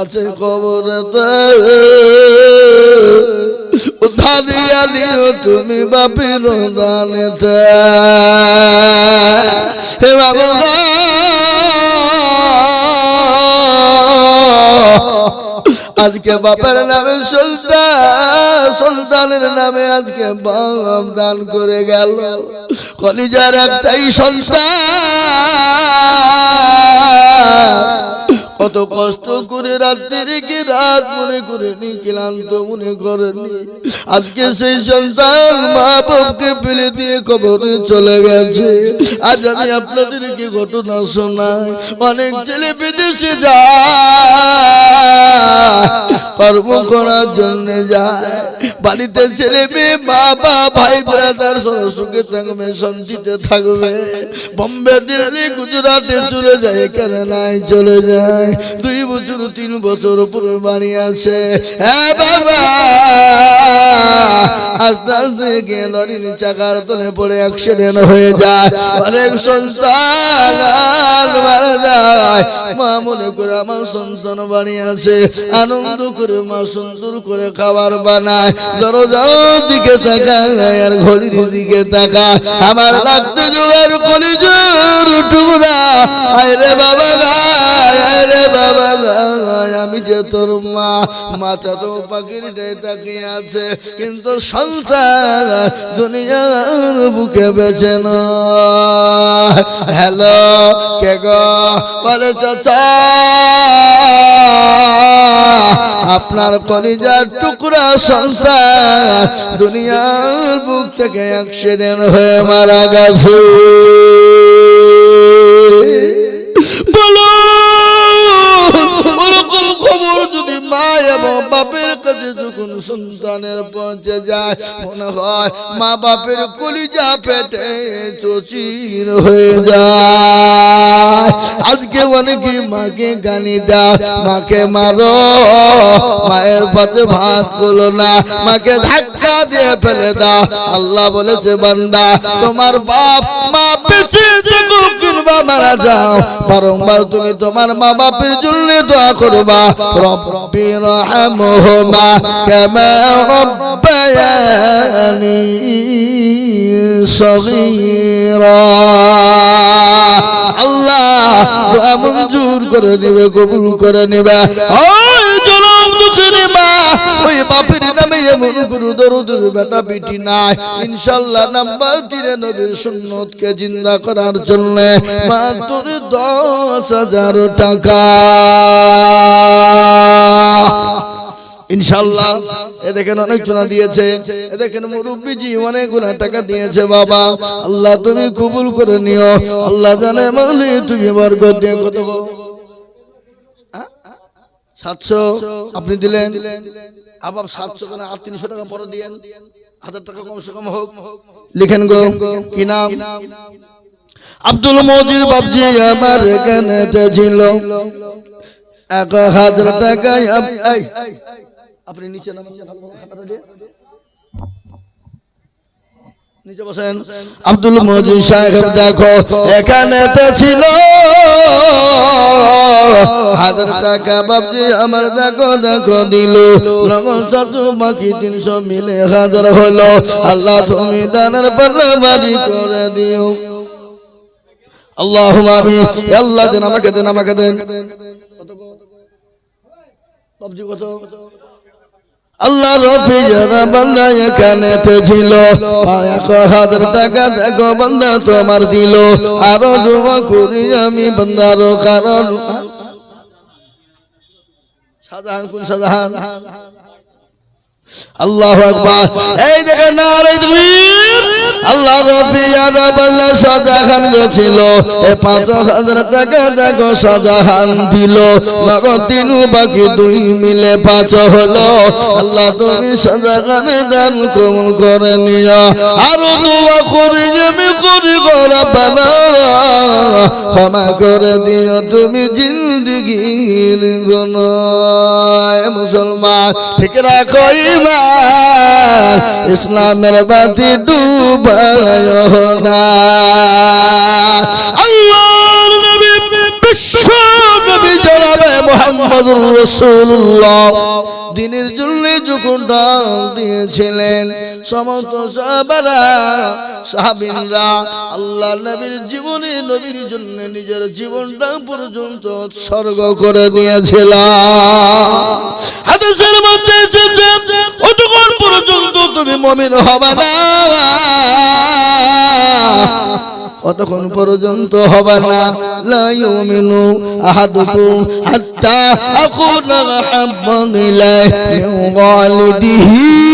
আছে কবরেতে উদ্ধারিয়া দিও তুমি বাপের দানেতে হে বাবা। আজকে বাপের নামে সুলতান, সুলতানের নামে আজকে বাপ দান করে গেল। কলিজার একটাই সন্তান। কত কষ্ট করে রাত্রি কি মনে করে নি ক্লান্ত মনে করেনি। আজকে সেই সন্তান মা বাপকে ফেলে দিয়ে কবরে চলে গেছে। আজ আমি আপনাদেরকে ঘটনা শোনাই। অনেক ছেলে বিদেশে যায়, কর্ম করার জন্য যায়। বাড়িতে ছেলে মেয়ে বাবা ভাই ব্রাদার সুখে থাকবে, শান্তিতে থাকবে। বোম্বে দিল্লি, গুজরাটে চলে যায় এখানে নাই চলে যায়। দুই বছর, তিন বছর পুরো বাড়ি আছে। বাবা আস্তে আস্তে লরির চাকার অ্যাক্সিডেন্ট হয়ে যায়। অনেক সন্তান মারা যায়। মা মনে করে আমার সন্তান বাড়ি আছে। আনন্দ করে মা সুন্দর করে খাবার বানায়। দরজার দিকে তাকায় আর ঘড়ির দিকে তাকায়। আমার লাগতে জোগাড় কলিজোর টুকরা বাবা যে তোর মা মাথা তো পাখির ডাই তাকিয়ে আছে, কিন্তু সন্তান দুনিয়ার বুকে বেছে হ্যালো, কে গো? চাচা, আপনার কলিজার টুকরা সন্তান দুনিয়ার বুক থেকে অ্যাক্সিডেন্ট হয়ে মারা গেছে। সন্তানের পৌঁছে যায়। মনে হয় মা বাপের কলিজা পেটে চচির হয়ে যায়। আজকে অনেকে মাকে গালি দাও, মাকে মারো। মায়ের পথে ভাতগুলো না, মাকে ধাক্কা দিয়ে ফেলে দাও। আল্লাহ বলেছে, বান্দা, তোমার বাপ মা মারা যাও। বারংবার তুমি তোমার মা বাপের জন্য দোয়া করবা। রব্বি রহমহুমা কামা রব্বায়ানি সগীরা। আল্লাহ মঞ্জুর করে নেবে, কবুল করে নেবে। ইনশাল্লাহ নাম্বার সুন্নতকে জিন্দা করার জন্য মাত্র দশ হাজার টাকা। ইনশাল্লাহ। এ দেখেন অনেক জনা দিয়েছে। এ দেখেন মুরব্বীজি অনেকগুলো টাকা দিয়েছে বাবা। আল্লাহ তুমি কবুল করে নিও। আল্লাহ জানে মালি তুমি বরকত দিয়ে কত? সাতশো আপনি দিলেন? আবার সাতশো কেন আর তিনশো টাকা পরে দিয়েন। হাজার টাকা কমসে কম হোক। লিখেন গো কি নাম? আব্দুল মজিদ বাবজি আমার এখানে ছিল। এক হাজার টাকায় এই, আপনি নিচে নামান খাতাটা দিয়ে। নিচে বসেন। আব্দুল মজিদ সাহেব দেখো এখানে তো ছিল। হাজার টাকা বাবজি আমার দেখো দেখো দিল। বাকি তিনশো মিলে হাজার হলো। আল্লাহ তুমি দানের বাড়ি করে দিও। আল্লাহ আমি আল্লাহ দেন আমাকে দেন আমাকে দেন। বাবজি কত? আল্লাহ রফি যারা বান্দা এখানে ছিল এক হাজার টাকা দেখো বান্দা তোমার দিল। আরও জমা করি আমি বান্দার কারণ। আল্লাহ এই দেখেন তাকবীর আল্লাহ রফি যারা বান্দা শাহজাহান ছিল। এ পাঁচ হাজার টাকা দেখো শাহজাহান দিল। নগদ তিন বাকি দুই মিলে পাঁচ হলো। আল্লাহ তুমি শাহজাহানে দান কবুল করে নিও আরও দোয়া করি আমি করি গোরা বাবা ক্ষমা করে দিও তুমি জিন্দগির গুণ মুসলমান। ঠিক রাখো ইমান। ইসলামের বাতি ডুবায় দিনের জন্য যখন ডাক দিয়েছিলেন, সমস্ত সাহাবারা, সাহাবিনরা আল্লাহ নবীর জীবনে, নবীর জন্য নিজের জীবনটা পর্যন্ত উৎসর্গ করে দিয়েছিল মমিন হবে না। কতক্ষণ পর্যন্ত হবে না? লাইমিনু আহাদুকুম হাত্তা আকুনা হাব্বা ইলাইহি ওয়ালিদিহি।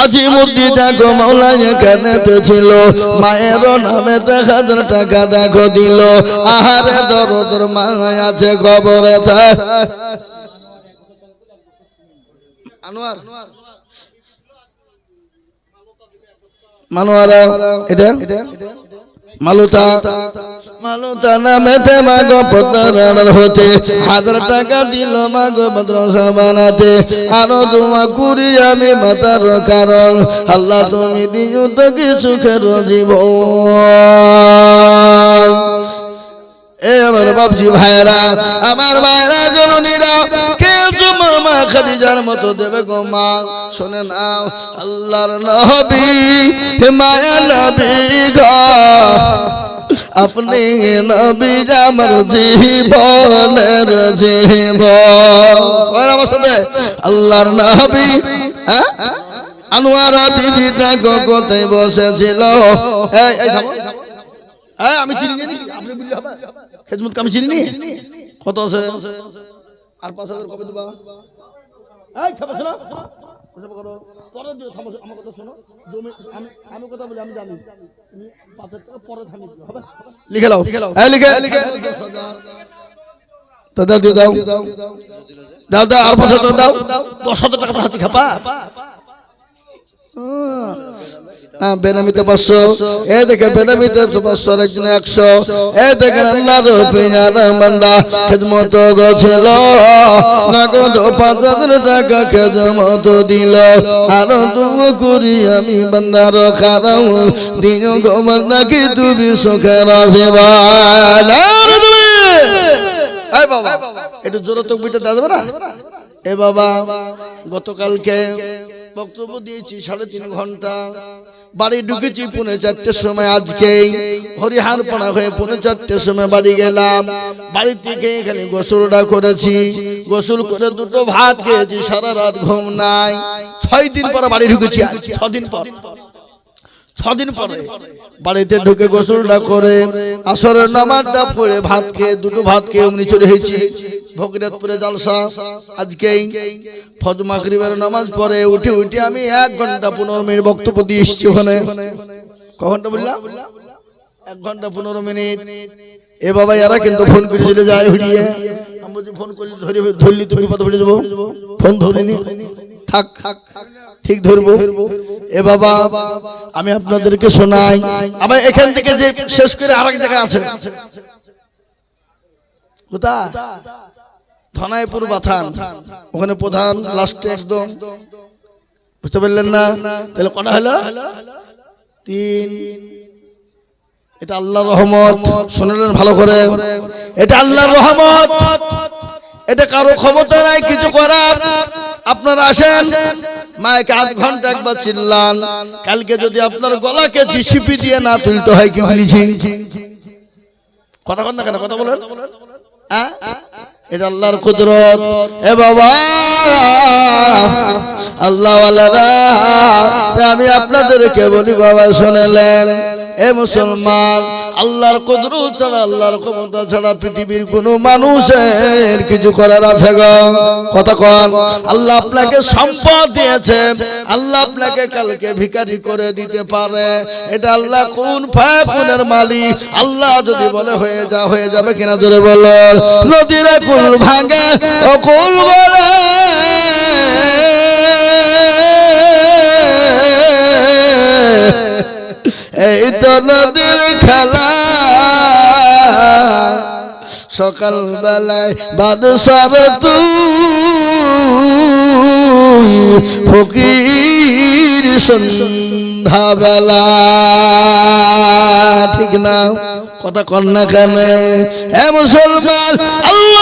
আজি মুদি দেখো মৌলা এখানে ছিল মায়ের নামে হাজার টাকা দেখো দিল। আহারে দরদর মা আছে কবরে আনোয়ার। মানোয়ারা এটা? মালুতা। আমি মাতার কারণ, আল্লাহ তুমি দিও তো কি সুখের এ আমার বাবজি ভাইরা আমার মায়েরা জননীরা কে মামা খাদিজার মতো দেবে গো মা। শোনে নাও, আল্লাহর নবী, মায়া নবী গো। আপনি নবী আমার জীবনের জীবন। আল্লাহর নবী হ্যাঁ? আনোয়ারা দিদি দেখো বসেছিল। কত আছে? আর পাঁচ হাজার কবে দেবা? এই হিসাব করো। পরে দিও, থামো, আমার কথা শোনো। জমি আমি আমি কথা বলি আমি জানি। তুমি পরে থামি হবে? লিখে হ্যাঁ লিখে লিখে তো দাও দাও। দাও। দাও। আর পাঁচ হাজার দাও। দশ হাজার টাকা হাতে খাপা এ দেখে এ আমি বান্দার গো বান্দাকে তুমি সুখের একটু জোরে তো বুঝতে না? এ বাবা, গতকালকে বক্তব্য দিয়েছি সাড়ে তিন ঘণ্টা। বাড়ি ঢুকেছি, পুনে চারটের সময় আজকেই। হরিহার পাড়া হয়ে পুনে চারটের সময় বাড়ি গেলাম। বাড়ি থেকে এখানে গোসলটা করেছি। গোসল করে দুটো ভাত খেয়েছি, সারা রাত ঘুম নাই। ছয় দিন পর বাড়ি ঢুকেছি ছদিন পর। ছদিন পরে বাড়িতে ঢুকে গোসলটা করে আসরের নামাজটা পড়ে ভাত খেয়ে দুটো ভাত খেয়ে অমনি চলে হয়েছি ভগীরথপুরে জালসা। আজকেই ফজ মাগরিবের নামাজ পড়ে উঠে উঠে আমি এক ঘণ্টা পনেরো মিনিট বক্তব্য দিয়ে এসেছি ওখানে। ক ঘণ্টা বললাম? এক ঘণ্টা পনেরো মিনিট। এ বাবা এরা কিন্তু ফোন করে চলে যায় হরিয়ে আমি ফোন করলি ধরে ধরলি তুমি বিপদ হয়ে যাব। ফোন ধরিনি। থাক থাক থাক। ঠিক ধরবো? এ বাবা, আমি আপনাদেরকে শোনাই। আবার এখান থেকে যে শেষ করে আরেক জায়গায় আছে। কোথা ধনাইপুর বাথান। ওখানে প্রধান, লাস্টে একদম। বুঝতে পারলেন না? তাহলে কটা হলো? তিন। এটা আল্লাহর রহমত। শুনলেন ভালো করে? এটা আল্লাহর রহমত। এটা কারও ক্ষমতা নাই, কিছু করার। আপনারা আসেন মায়েকে আধ ঘণ্টা একবার চিল্লান। কালকে যদি আপনার গলাকে জিসিপি দিয়ে না তুলতে হয়, কি কথা কন না কেন, কথা বলেন। হ্যাঁ? এটা আল্লাহর কুদরত। এ বাবা! আল্লাহ আমি আপনাদেরকে বলি, বাবা শুনেলেন এ মুসলমান, আল্লাহর কুদরত ছাড়া, আল্লাহর ক্ষমতা ছাড়া পৃথিবীর কোনো মানুষের কিছু করার আছে কথা কন, আল্লাহ আপনাকে সম্পদ দিয়েছে, আল্লাহ আপনাকে কালকে ভিখারি করে দিতে পারে। এটা আল্লাহ কোন ফায়াকুনের মালিক? আল্লাহ যদি বলে হয়ে যা, হয়ে যাবে কিনা জোরে বলো। নদীরে কুল ভাঙে ও কুল বলে নদীর খেলা। সকাল বেলায় বাদশার তু ফকির সন্ধ্যাবেলা। ঠিক না? কথা কন্যা কেন? হ্যাঁ মুসলমান, আল্লাহ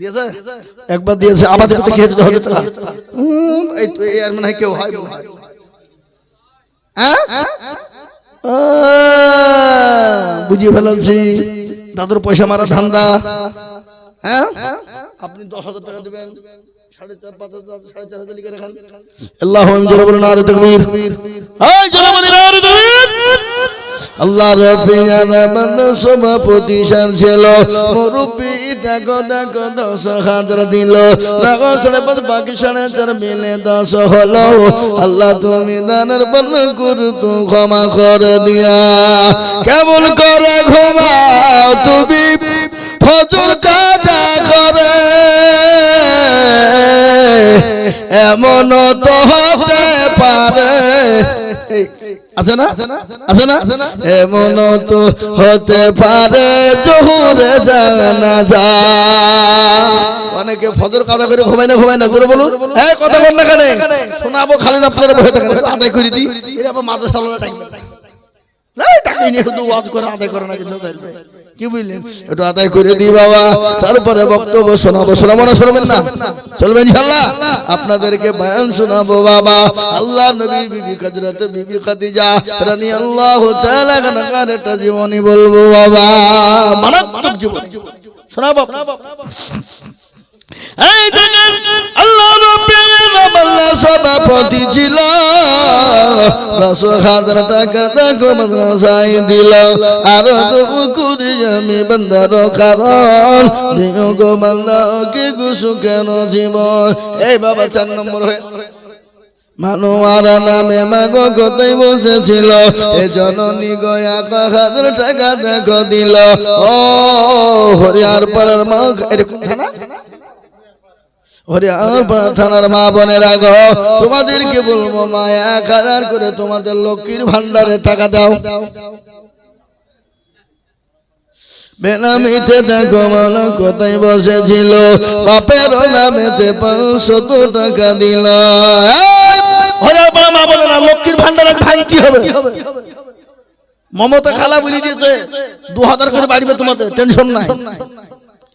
দিয়েছে? একবার দিয়েছে দশ হাজার এই তো আর মনে হয় কেউ হয় হ্যাঁ? বুঝিয়ে ফেলালছি দাদুর পয়সা মারা ধান্দা। হ্যাঁ? আপনি দশ হাজার টাকা দেবেন সাড়ে চার পাঁচ হাজার সাড়ে চার হাজার আল্লাহ জোরে বলুন আর তকবীর। এই জোরে বলুন আর তকবীর। আল্লাহ রফিয়ানা সভাপতি সার ছিল। বাকি চার মিলে হলো। আল্লাহ তুমি দানের ক্ষমা দিয়া। কেমন করে ঘুমাও তুমি? ফজর কাজা করে। এমন তো হতে পারে। আছে না? আছে না? এমন তো হতে পারে, জহুরে জানা যা অনেকে ফজর কাদা করে ঘুমায় না ঘুমায় না করে বলুন। এই কথা বল না কেন? শোনাবো খালি না আপনারা বসে থাকেন আদায় করে দিই। এর আবার সালানো টাইম তারপরে বক্তব্য শোনাবো। শোনাবো না, শোনাবেন না? চলবেন আপনাদেরকে বয়ান শোনাবো বাবা। আল্লাহ নবী বিবি হযরত জীবনী বলব বাবা। মারাত্মক জীবন। শোনাবো? আল্লাহ সভাপতি ছিল। দশ হাজার টাকা দেখো আর করি আমি বান্দার কারণ। দিও গো কি গুসু কেন জীবন? এই বাবা, চার নম্বর হয়ে। মানুয়ারা নামে মাগো কোথায় বসেছিল। এ জননী গয়া টাকা দেখো দিল। ও, হরিয়ার পাড়ার মা এরকম থানার মা বোনের আগ তোমাদেরকে বলব মা এক হাজার করে তোমাদের লক্ষ্মীর ভান্ডারে টাকা দাও। বেনামিতে দেখো মানা কোথায় বসেছিল, বাপের নামেতে পাঁচশত টাকা দিল। মা বলে না লক্ষ্মীর ভান্ডারে ভাঙতি হবে? মমতা খালা বলে দিয়েছে, দু হাজার করে বাড়বে তোমাদের, টেনশন নাই।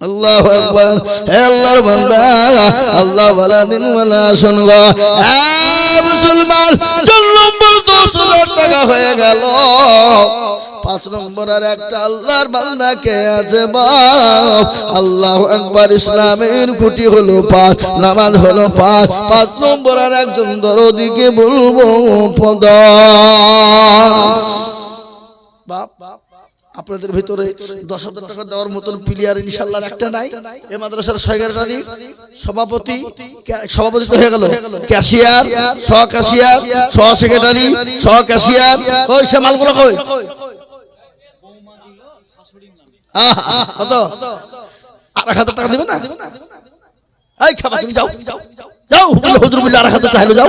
আল্লাহ আকবার। হে আল্লাহর বান্দা, আল্লাহ ওয়ালা দিন ওয়ালা শুনগো হ্যাঁ মুসলমান, চার নম্বর দশ হাজার টাকা হয়ে গেল। পাঁচ নম্বর আর একটা আল্লাহর বান্দাকে আছে বাপ আল্লাহ একবার ইসলামের খুঁটি হলো পাঁচ, নামাজ হলো পাঁচ। পাঁচ নম্বর আর একজন দরদিকে বলব, পদ। বাপ বাপ। আপনাদের ভিতরে দশ হাজার টাকা দেওয়ার মতন প্লেয়ার ইনশাল্লাহ একটা নাই। এ মাদ্রাসার সেক্রেটারি সভাপতি সভাপতি হয়ে গেল। ক্যাশিয়ার সহ ক্যাশিয়ার সহ সেক্রেটারি সহ ক্যাশিয়ার কই সে মালগুলো কই? কত? আর এক হাজার টাকা দিবে না? এই খাবা তুমি যাও। যাও। হুজুর বলে আর এক হাজার চাইলে যাও।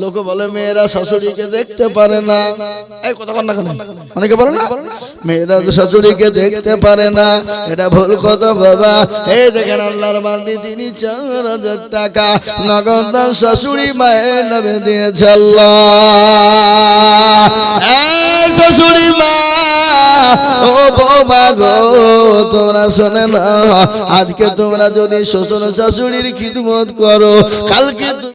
লোকে বলে, মেয়েরা শাশুড়িকে দেখতে পারে না। এই কথা বল না কেন? অনেকে বলে না, মেয়েরা শাশুড়িকে দেখতে পারে না। এটা ভুল কথা বাবা। এই দেখেন আল্লাহর বান্দি, তিনি চার হাজার টাকা নগদ শাশুড়ি মায়ের নামে দিয়েছে আল্লাহ। শাশুড়ি মা, ও বৌমা গো, তোমরা শোনে না, আজকে তোমরা যদি শ্বশুর শাশুড়ির খিদমত করো, কালকে